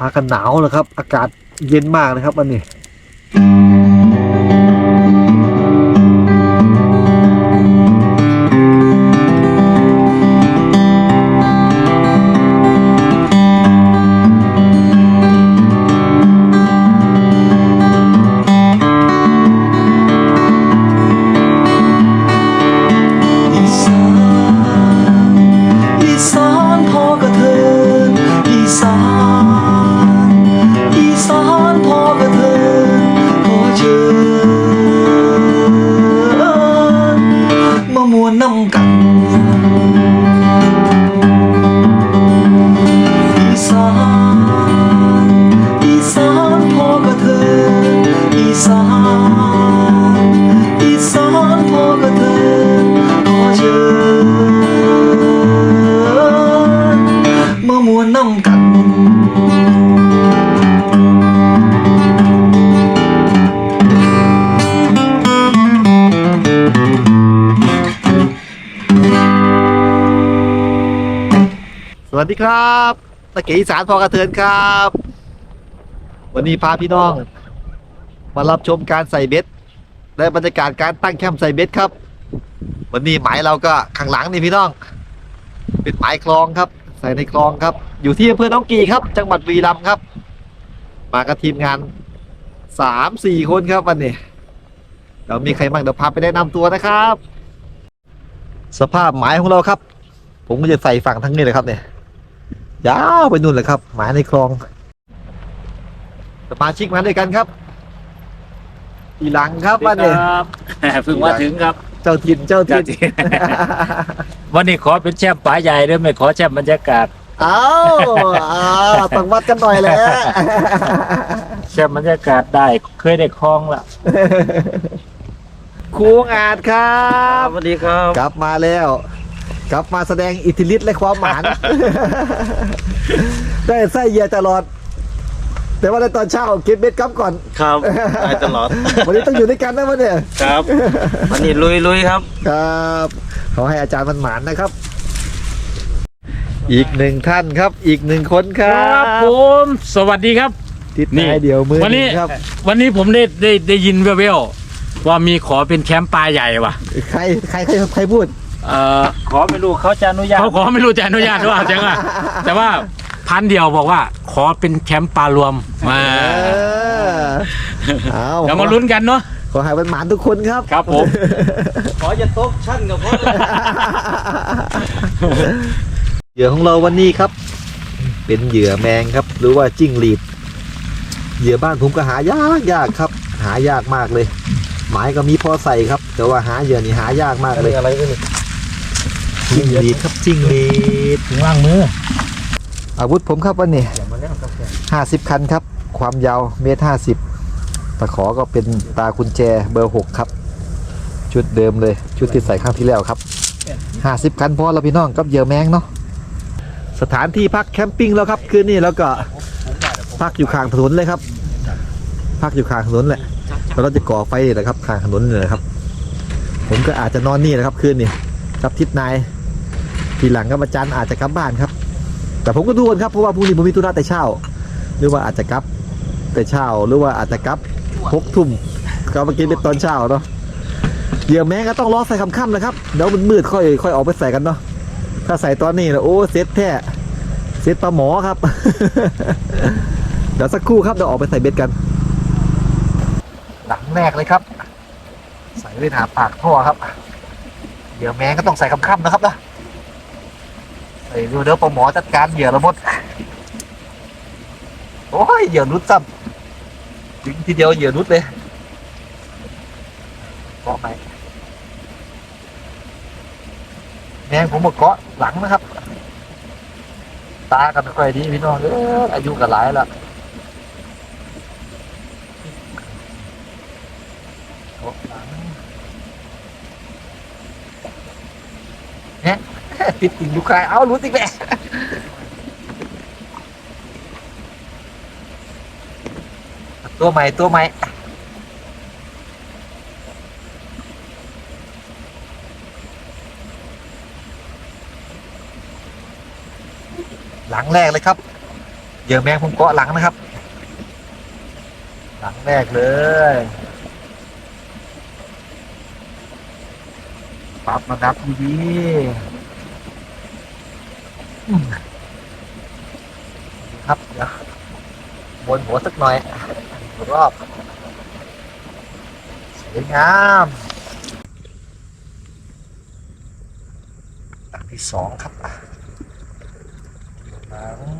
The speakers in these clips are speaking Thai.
พากันหนาวเลยครับ อากาศเย็นมากนะครับวันนี้ สวัสดีครับตะเกียอีสานพอกระเทือนครับ วันนี้พาพี่น้อง มารับชมการใส่เบ็ดและบรรยากาศการตั้งแคมป์ใส่เบ็ดครับ วันนี้หมายเราก็ข้างหลังนี่พี่น้อง เป็นหมายคลองครับ ใส่ในคลองครับ อยู่ที่อำเภอน้องกีครับ จังหวัดบีรัมย์ครับ มากับทีมงานสามสี่คนครับวันนี้เดี๋ยวมีใครบ้างเดี๋ยวพาไปแนะนำตัวนะครับ สภาพหมายของเราครับ ผมก็จะใส่ฝั่งทั้งนี้เลยครับเนี่ย ยาวไปนู่นเลยครับ หมายในคลอง สมาชิกมาด้วยกันครับอีหลังครับวันนี้ครับเพิ่งมาถึงครับเจ้าถิ่นเจ้าถิ่นเจ้าถิ่นวันนี้ขอเป็นแชมป์ป๋าใหญ่ด้วยไม่ขอแชมป์บรรยากาศเอ้าอ่าต้องวัดกันหน่อยแหละแชมป์บรรยากาศได้เคยได้คลองละครูอาจครับสวัสดีครับ กลับมาแล้ว กลับมาแสดงอิทธิฤทธิ์และความหมาน ได้ไส้เหยียตลอด แต่ว่าในตอนเช้าเก็บเบ็ดกลับก่อน ครับได้ตลอด วันนี้ต้องอยู่ด้วยกันนะวันเนี้ยครับ วันนี้ลุยลุยครับ ครับขอให้อาจารย์มันหมานนะครับ อีกหนึ่งท่านครับ อีกหนึ่งคนคครัรับบผม สวัสดีครับ ทิศนี่ นายเดียวมือวันนี้หงครับ วันนี้ผมได้ได้ได้ยินแว่วๆว่ามีขอเป็นแชมป์ปลาใหญ่ว่ะ ใครใครใครใครพูด เอ่อขอไม่รู้เขาจะอนุญาตเขาขอไม่รู้จะอนุญาตหรือเปล่าจังอะแต่ว่าพันเดียวบอกว่าขอเป็นแชมป์ปลารวมมาเออเอาเดี๋ยวมาลุ้นกันเนาะขอให้มันหมานทุกคนครับครับผมขอจะตกชั้นกับพ่อเหยื่อของเราวันนี้ครับ เป็นเหยื่อแมงครับ หรือว่าจิ้งหรีดเหยื่อบ้านผมก็หายากยากครับ หายากมากเลย หมายก็มีพอใส่ครับ แต่ว่าหาเหยื่อนี่หายากมากเลยอะไรก็นี่ จิ้งหรีดครับจิ้งหรีดถึงล่างมือ อาวุธผมครับวันนี้ห้าสิบคันครับ ความยาวเมตรห้าสิบตะขอก็เป็นตากุญแจเบอร์หกครับ ชุดเดิมเลยชุดที่ใส่ครั้งที่แล้วครับห้าสิบคันพอแล้วพี่น้องกับเหยื่อแมงเนาะสถานที่พักแคมปิ้งแล้วครับคืนนี้แล้วก็พักอยู่ข้างถนนเลยครับ พักอยู่ข้างถนนแหละแล้วเราจะก่อไฟนี่แหละครับข้างถนนนี่แหละครับ ผมก็อาจจะนอนนี่แหละครับคืนนี้กับทิศนาย ทีหลังก็อาจารย์อาจจะกลับบ้านครับ แต่ผมก็ดูกันครับเพราะว่าพรุ่งนี้ผมมีธุระแต่เช้า หรือว่าอาจจะกลับแต่เช้าหรือว่าอาจจะกลับหกทุ่มก็มากินเป็นตอนเช้าเนาะเดี๋ยวแม้ก็ต้องรอใส่คำค่ำๆนะครับเดี๋ยวมันมืดค่อยค่อยออกไปใส่กันเนาะถ้าใส่ตอนนี้นะโอ้เซ็ตแท้เซ็ตปลาหมอครับ เดี๋ยวสักครู่ครับเดี๋ยวออกไปใส่เบ็ดกันหลังแรกเลยครับ ใส่ไว้หาปากท่อครับ เดี๋ยวแมงก็ต้องใส่คำค่ำๆนะครับนะ เฮ้ยดูเดี๋ยวปลาหมอจัดการเหยื่อละมดโอ้ยเหยื่อรุดซ้ำถึงทีเดียวเหยื่อรุดเลยเกาะไหมแมงผมมาเกาะหลังนะครับ ตากันไม่ค่อยดีพี่น้องเอออายุกันหลายละเกาะหลังเนี่ย ติดติดอยู่ใครเอารู้สิแม่ตัวใหม่ตัวใหม่หลังแรกเลยครับเยื่อแมงผมเกาะหลังนะครับ หลังแรกเลยปรับระดับดีๆอืม ครับ เดี๋ยวบนหัวสักหน่อยรอบสวยงามอันที่สองครับห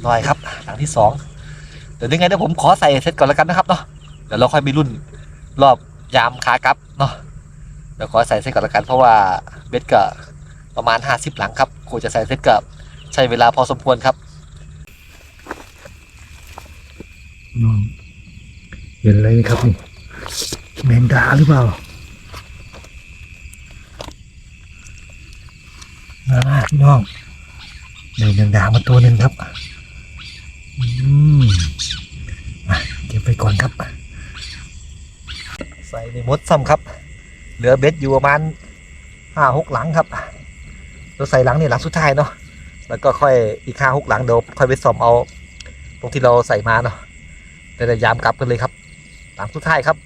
ลังหน่อยครับ หลังที่สองเดี๋ยวยังไงเดี๋ยวผมขอใส่เซตก่อนแล้วกันนะครับเนาะเดี๋ยวเราค่อยไปรุ่นรอบยามขากลับเนาะเดี๋ยวขอใส่เซตก่อนแล้วกันเพราะว่าเบสก็ประมาณ 50 หลังครับครูจะใส่เซตกับใช้เวลาพอสมควรครับน้องเห็นอะไรไหมครับนี่แมงดาหรือเปล่าอ่าพี่น้องได้แมงดามาตัวหนึ่งครับ เก็บไปก่อนครับ ใส่ในมดซ้ำครับ เหลือเบ็ดอยู่ประมาณห้าหกหลังครับเราใส่หลังนี่หลังสุดท้ายเนาะแล้วก็ค่อยอีกห้าหกหลังเดี๋ยวค่อยไปซ่อมเอา ตรงที่เราใส่มาเนาะเดี๋ยวจะยามกลับกันเลยครับ หลังสุดท้ายครับ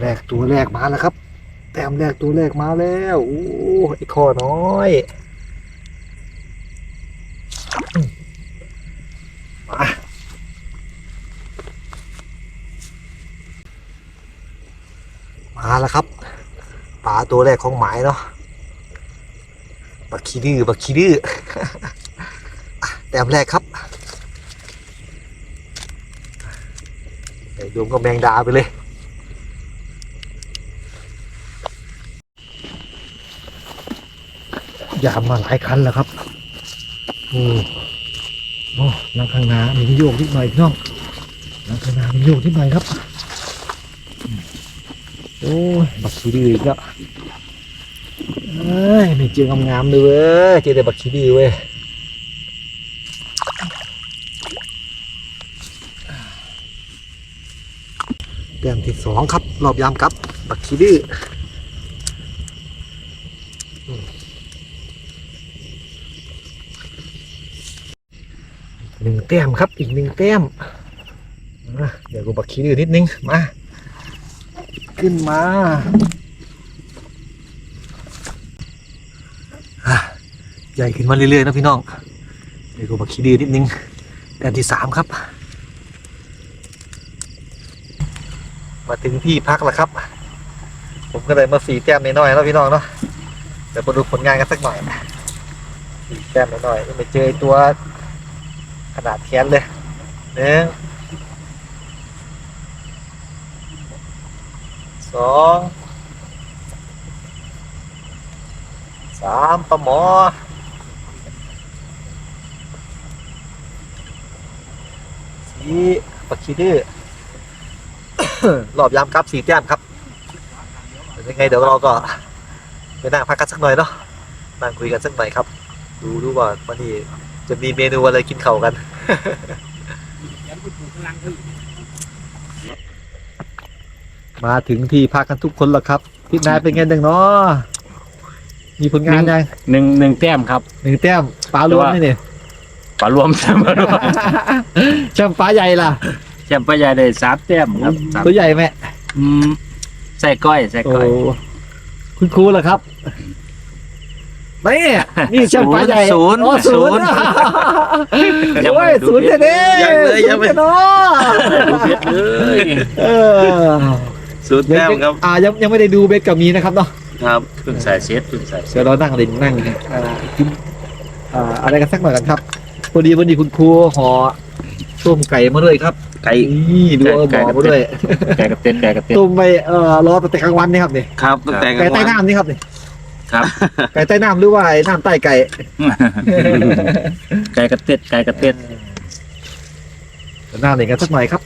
แรกตัวแรกมาแล้วครับ แต้มแรกตัวแรกมาแล้วโอ้ไอ้คอน้อยมามาแล้วครับปลาตัวแรกของหมายเนาะบักคีดื้อบักคีดื้อแต้มแรกครับไอดวงก็แมงดาไปเลย ยามมาหลายคันแล้วครับโอ้โอ้ลังข้างหน้ามีโยกนิดหน่อยพี่น้องลังข้างหน้ามีโยกนิดหน่อยครับ โอ้ยบักขี้ดื้ออีกแล้วเอ้ยไม่เจองามๆเลยเว้ยเจอแต่บักขี้ดื้อเว้ยแต้มที่สองครับรอบยามครับ บักขี้ดื้อ หนึ่ง แต้มครับ อีกหนึ่งแต้มมเดี๋ยวกูบักขี้ดื้อนิดนึง มา ขึ้นมาใหญ่ขึ้นมาเรื่อยๆนะพี่น้อง เดี๋ยวกูบักขี้ดื้อนิดนึงแต้มที่สามครับ มาถึงที่พักแล้วครับ ผมก็เลยมาสีแต้มน้อยๆแล้วพี่น้องเนาะเดี๋ยวมาดูผลงานกันสักหน่อยสีแต้มน้อยๆไม่เจอตัว ขนาดแขนเลยหนึ่งสองสามปลาหมอสี่ปลาคีดื้อรอบยามครับสี่แต้มครับเดี๋ยวยังไงเดี๋ยวเราก็ไปนั่งพักกันสักหน่อยเนาะนั่งคุยกันสักหน่อยครับ ดูดูว่าวันนี้ จะมีเมนูอะไรกินเข่าวกันมาถึงที่พักกันทุกคนแล้วครับพี่นายเป็นไงหนึ่งเนาะมีผลงานยังหนึ่งหนึ่งแต้มครับหนึ่งแต้มปลารวมนี่เนี่ยปลารวมแต้มปลารวมแชมป์ปลาใหญ่ล่ะแชมป์ปลาใหญ่ได้สามแต้มครับสามตัวใหญ่ไหมอืมใส่ก้อยใส่โอ้ก้อย คุณครูเหรอครับ นี่นี่แชมป์ปลาใหญ่ศูนย์อ๋อศูนย์ยังโอ้ไม่ยดูศูนย์เพชรแน่ยังเลยยังไม่ศูนเนาะดูเพชรเลยเออสูตรแต้มครับอ่ายังยังไม่ได้ดูเบสกับมีนะครับเนาะครับเพิ่งใส่เซตเพิ่งใส่เซเดี๋ยตวเรานั่งเล่นนั่งอ่ากินอ่าอะไรกันสักหน่อยกันครับพอดีวันนี้คุณครูห่อต้มไก่มาด้วยครับ ไก่นี่ดูเอาหมอมาด้วยแกกับเต้นแกกับเต้นต้มไปเอ่อรอตั้งแต่กลางวันนี่ครับนี่ครับตั้งแต่กไก่ลางใต้วันน้ำนี่ครับนี่ ครับ ไก่ใต้น้ำหรือว่าไอ้น้ำใต้ไก่ ไก่กระเต็ดไก่กระเต็ดหน้าหนึ่งกันสักหน่อยครับ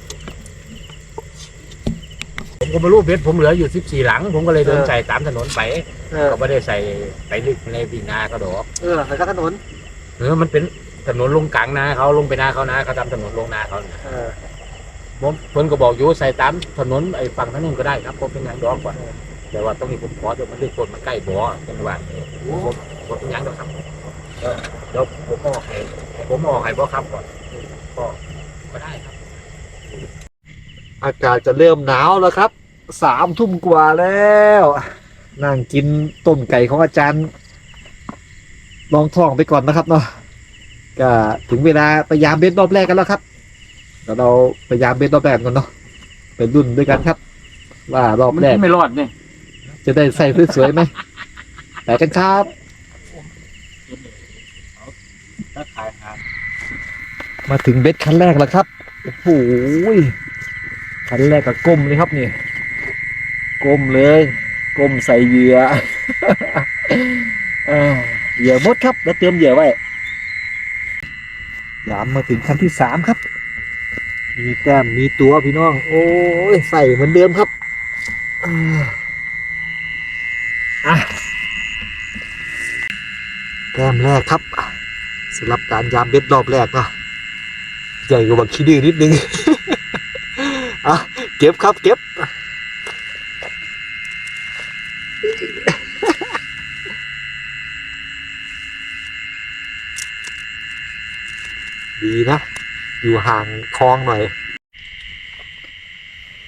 ผมก็ไม่รู้เพชรผมเหลืออยู่สิบสี่หลัง ผมก็เลยเดินเออใส่ตามถนนไปเออ ก็ไม่ได้ใส่ไปลึกในปีนาก็ดอกเออแล้วก็ถนนเออมันเป็นถนนลงกลางนาเขาลงไปนาเขานาเขาทำถนนลงนาเขาน่ะเออผมผมก็บอกอยู่ใส่ตามถนนไอ้ฝั่งถนนก็ได้ครับผมเป็นอย่างดอกกว่า แต่ว่าตรงนี้ผมขอเดี๋ยวมันเลือกคนมันใกล้บ่อจังหวัดผมผมเป็นอย่างดอกครับเออเดี๋ยวผมออกให้ผมออกให้บ่ครับก่อนก็ก็ได้ครับ อากาศจะเริ่มหนาวแล้วครับสามทุ่มกว่าแล้ว นั่งกินต้มไก่ของอาจารย์ลองท้องไปก่อนนะครับเนาะก็ถึงเวลาพยายามเบสรอบแรกกันแล้วครับเดี๋ยวเราพยายามเบสรอบแรกกันเนาะเป็นรุ่นด้วยกันครับ ว่ารอบแรกไม่รอดเนี่ย จะได้ใส่สวยๆไหมไปกันครับถ้าขายหามาถึงเบสคันแรกแล้วครับ โอ้โหคันแรกก็ก้มเลยครับนี่ ก้มเลย ก้มใส่เหยื่ออ่าเหยื่อมดครับ แล้วเตรียมเหยื่อไว้ยามมาถึงคันที่สามครับ มีแต้มมีตัวพี่น้อง โอ้ยใส่เหมือนเดิมครับอ่าอะแต้มแรกครับสำหรับการยามเบ็ดรอบแรกเนาะใหญ่กว่าบักขี้ดื้อนิดนึงอะเก็บครับเก็บดีนะ อยู่ห่างคลองหน่อย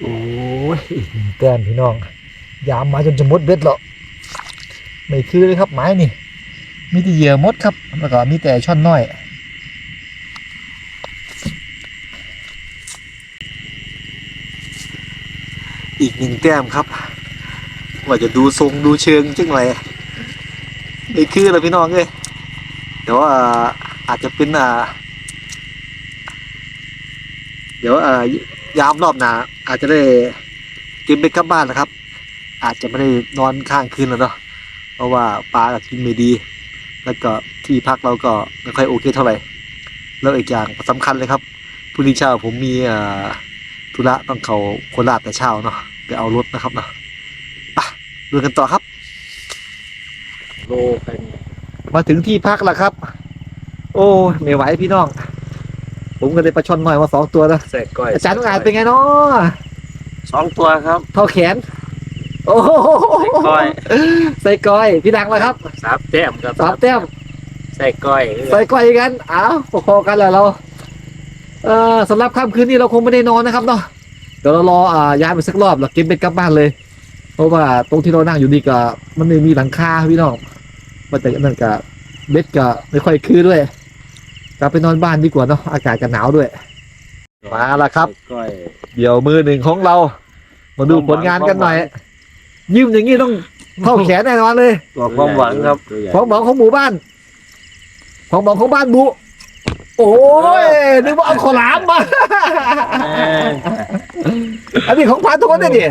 โอ้ยอีกหนึ่งแต้มพี่น้อง ยามมาจนจะมดเบ็ดแล้วไม่คือเลยครับไม้นี่ มีแต่เหยื่อมดครับ แล้วก็มีแต่ช่อนน้อย อีกหนึ่งแต้มครับ ว่าจะดูทรงดูเชิงจังไรนี่คืออะไรพี่น้องเอ้ยแต่ว่าอาจจะเป็นอ่า เดี๋ยวอ่ายามรอบหนาอาจจะได้เก็บไปกลับบ้านนะครับ อาจจะไม่ได้นอนข้างคืนแล้วเนาะเพราะว่าปลากกินไม่ดี แล้วก็ที่พักเราก็ไม่ค่อยโอเคเท่าไหร่ แล้วอีกอย่างสำคัญเลยครับพรุ่งนี้เช้าผมมีอ่าธุระต้องเขาโคราชแต่เช้าเนาะไปเอารถนะครับเนาะไปดูกันต่อครับโลเป็นมาถึงที่พักแล้วครับ โอ้ยไม่ไหวพี่น้อง ผมก็เลยปลาช่อนหน่อยมาสองตัวนะแสกก้อยอาจารย์ต้องอ่านเป็นไงเนาะสองตัวครับ เท่าแขน โอ้โหใส่ก้อยใส่ก้อย พี่ดังแล้วครับสามแต้มครับสามแต้มใส่ก้อยใส่ก้อยกันอ้าวพอๆกันแหละเรา เอ่อสำหรับค่ำคืนนี้เราคงไม่ได้นอนนะครับเนาะเดี๋ยวเรารออ่าย้ายไปสักรอบแล้วเก็บเบ็ดกลับบ้านเลย เพราะว่าตรงที่เรานั่งอยู่นี่ก็มันไม่มีหลังคาพี่น้องมันแต่นั่นก็เบ็ดก็ไม่ค่อยคือด้วยกลับไปนอนบ้านดีกว่าเนาะอากาศก็หนาวด้วย มาแล้วครับใส่ก้อยเดี๋ยวมือหนึ่งของเรา มาดูผลงานกันหน่อย ยืมอย่างนี้ต้องเท่าแขนแน่นอนเลย ตัวความหวังครับ ตัวใหญ่ของหมองของหมู่บ้าน ของหมองของบ้านบุ โอ้ยนึกว่าเอาขอลามมา อันนี้ของพันทุกคนเลยดิ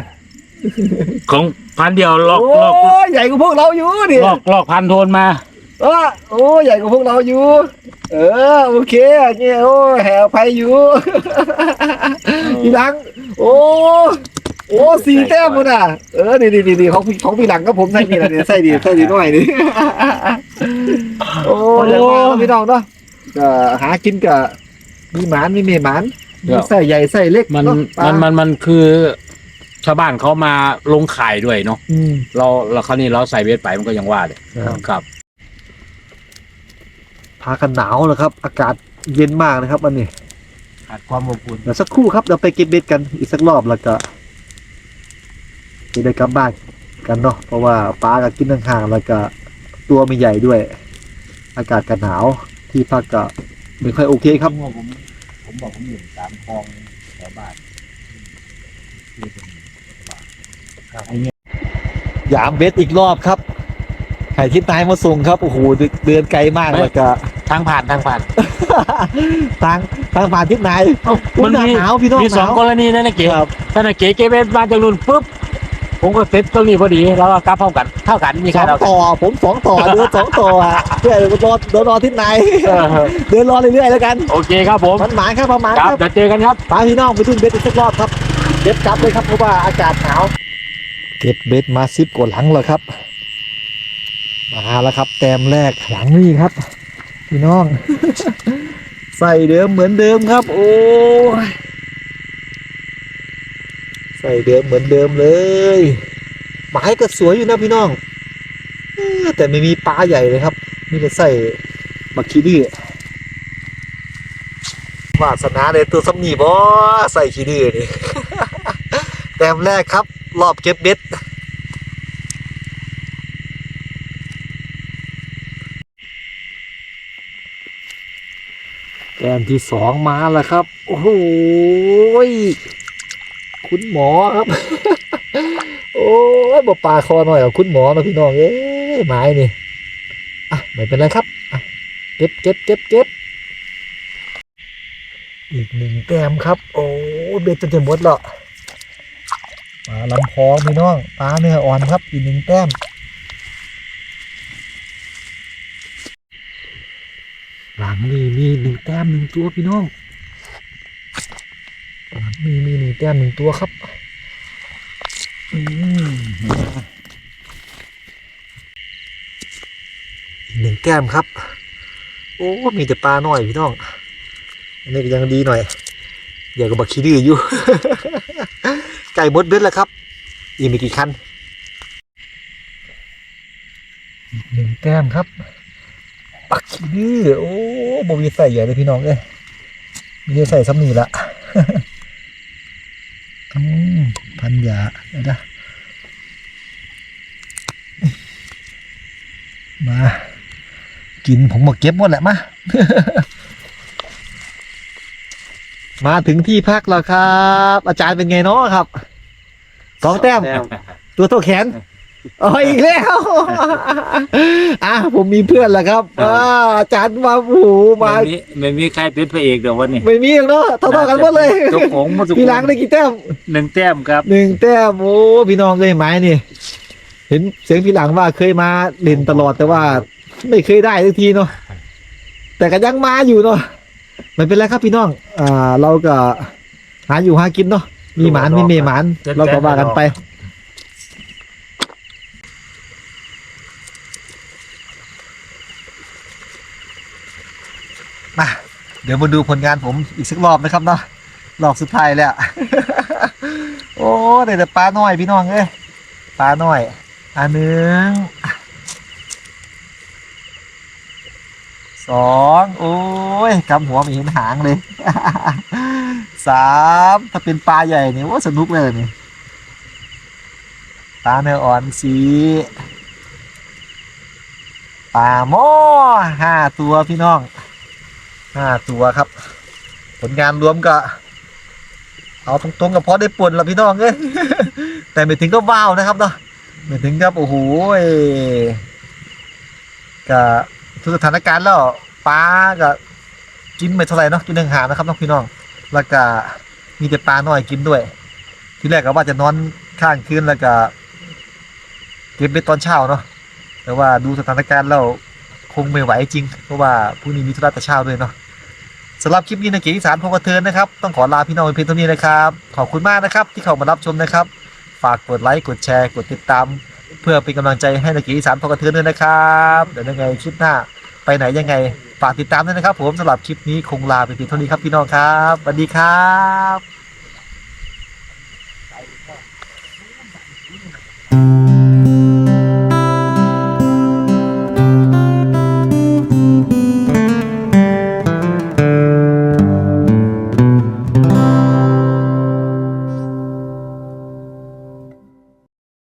ของพันเดียวลอกโอ้ลอกยใหญ่กว่าพวกเราอยู่ดิลอกลอกพันโทนมาเออโอ้ยใหญ่กว่าพวกเราอยู่ เออโอเคเนี่ยโอ้ยแหวไพอยู่ ทีหลัง โอ้ โอ้สี่แต้มมันอะเออดีดีดีดีของพี่ของพี่หลังก็ผมใส่นี่แหละเนี่ยใส่ดีใส่ดีหน่อยนี่โอ้ยเดี๋ยวมาแล้วพี่น้องเนาะก็หากินกับมีหมานมีเมหมานมีไส้ใหญ่ไส้เล็กมันเาะปลามันมันมันคือชาวบ้านเขามาลงขายด้วยเนาะอืมเราเราคราวนี้เราใส่เวทไปมันก็ยังว่าเลยครับครับพากันหนาวแล้วครับ อากาศเย็นมากนะครับวันนี้ขาดความอบอุ่นเดี๋ยวสักครู่ครับเราไปเก็บเบ็ดกันอีกสักรอบแล้วก็ จะได้กลับบ้านกันเนาะเพราะว่าปลาก็กินห่างๆแล้วก็ตัวไม่ใหญ่ด้วย อากาศก็หนาวที่พักก็ไม่ค่อยโอเคครับผมผมผมบอกผมอยู่ตามคลองแถวบ้านยามเบ็ดอีกรอบครับไข่ทิศนายมาส่งครับโอ้โหเดินไกลมากไม่แล้วก็ทางผ่านทางผ่านทางทางผ่านทิศนายเอ้ามัมันนมีหนาวพี่น้องมีสองหนาวกรณีนั่นนะเก๋ครับถ้าน่ะเก๋เก๋เวทมาจากนู่นปุ๊บ ผมก็เซ็ตตรงนี้พอดีแล้วก็กลับเท่ากันเท่ากันมีสกาอรงเอาต่อผมสองต่อเดินสองต่ออะเพื่อนรอเดินรอที่ไหนเออเดินรอเรื่อยๆแล้วกันโอเคครับผมมันหมายครับประมาณคครัรับบเดี๋ยวเจอกันครับ พาพี่น้องไปทุ่นเบ็ดอีกสักรอบครับเก็บกลับเลยครับเพราะว่าอากาศหนาวเก็บเบ็ดมาซิบกว่าหลังแล้วครับมาแล้วครับ แต้มแรกหลังนี่ครับ พี่น้อง ใส่เดิมเหมือนเดิมครับ โอ้ย ใส่เดิมเหมือนเดิมเลยหมายก็สวยอยู่นะพี่น้องแต่ไม่มีปลาใหญ่เลยครับมีแต่ใส่บักคีดื้อวาสนาเลยตัวสำนีบอใส่คีดื้อนี่แต้มแรกครับ รอบเก็บเบ็ดแต้มที่สองมาแล้วครับ โอ้โหย คุณหมอครับ โอ้ยบอกปลาคอหน่อยเหรอคุณหมอนะพี่น้องเอ้ยไม้นี่อะไม่เป็นไรครับอะเก็บเก็บเก็บเก็บอีกหนึ่งแต้มครับ โอ้เบ็ดจนจะหมดแล้วปลาลำพองพี่น้องปลาเนื้ออ่อนครับอีกหนึ่งแต้มหลังนี่มีหนึ่งแต้มหนึ่งตัวพี่น้อง มีมีหนึ่งแต้มหนึ่งตัวครับอืมอีกหนึ่งแต้มครับ โอ้ มีแต่ปลาหน่อยพี่น้องอันนี้ก็ยังดีหน่อยเดี๋ยวก็บักขี้ดื้ออยู่ ไก่มดเบ็ดแล้วครับ อีกไม่กี่คันอีกหนึ่งแต้มครับ ปักขี้ดื้อโอ้บมีใส่ใหญ่เลยพี่น้องเอ้ยมีแต่ใส่ซ้ำนี่ละอืม พันยาเดี๋ยวนะมา กินผมมาเก็บหมดแหละมามาถึงที่พักแล้วครับ อาจารย์เป็นไงเนาะครับ สองแต้ม ตัวเท่าแขน อ๋ออีกแล้วอะผมมีเพื่อนแล้วครับอ่าอาจารย์มาโอ้โหมาไม่มีไม่มีใครเป็นพระเอกเดี๋ยววันนี้ไม่มีหรอกเนาะเท่าๆกันหมดเลยเจ้าของหมดทุกคนพี่หลังได้กี่แต้มหนึ่งแต้มครับหนึ่งแต้มโอ้พี่น้องเลยไหมนี่ เห็นเสียงพี่หลังว่าเคยมาเล่นตลอดแต่ว่า ไม่เคยได้สักทีเนาะแต่ก็ยังมาอยู่เนาะไม่เป็นไรครับพี่น้อง อ่า เราก็หาอยู่หากินเนาะมีหมานมีเมหมานเราก็ว่ากันไป มาเดี๋ยวมาดูผลงานผมอีกสักรอบนะครับเนาะรอบสุดท้ายแล้ว โอ้ได้แต่ปลาน้อยพี่น้องเอ้ยปลาน้อยอันหนึ่งสองโอ้ยกำหัวไม่เห็นหางเลยสามถ้าเป็นปลาใหญ่นี่ว่าสนุกเลยนี่ปลาเนื้ออ่อนสีปลาหม้อห้าตัวพี่น้อง ห้าตัวครับ ผลงานรวมก็เอาตรงๆกับพอได้ป่นละพี่น้องเอ้ยแต่ไม่ถึงก็ว้าวนะครับเนาะไม่ถึงครับโอ้โหยก็ทุกสถานการณ์แล้วปลาก็กินไม่เท่าไหร่เนาะกินหนึ่งหางนะครับน้องพี่น้อง แล้วก็มีแต่ปลาน้อยกินด้วย ที่แรกก็ว่าจะนอนข้างคืนแล้วก็เก็บเบ็ดตอนเช้าเนาะแต่ว่าดูสถานการณ์แล้วคงไม่ไหวจริง เพราะว่าพรุ่งนี้มีธุระแต่เช้าด้วยเนาะ สำหรับคลิปนี้ในเกียรติสารพงกระเทินนะครับ ต้องขอลาพี่น้องไปเพียงเท่านี้นะครับ ขอบคุณมากนะครับ ที่เข้ามารับชมนะครับ ฝากกดไลค์กดแชร์กดติดตาม เพื่อเป็นกำลังใจให้ในเกียรติสารพงกระเทินด้วยนะครับเดี๋ยวยังไงคลิปหน้า ไปไหนยังไง ฝากติดตามด้วยนะครับ ผมสำหรับคลิปนี้คงลาไปเพียงเท่านี้ครับพี่น้องครับสวัสดีครับ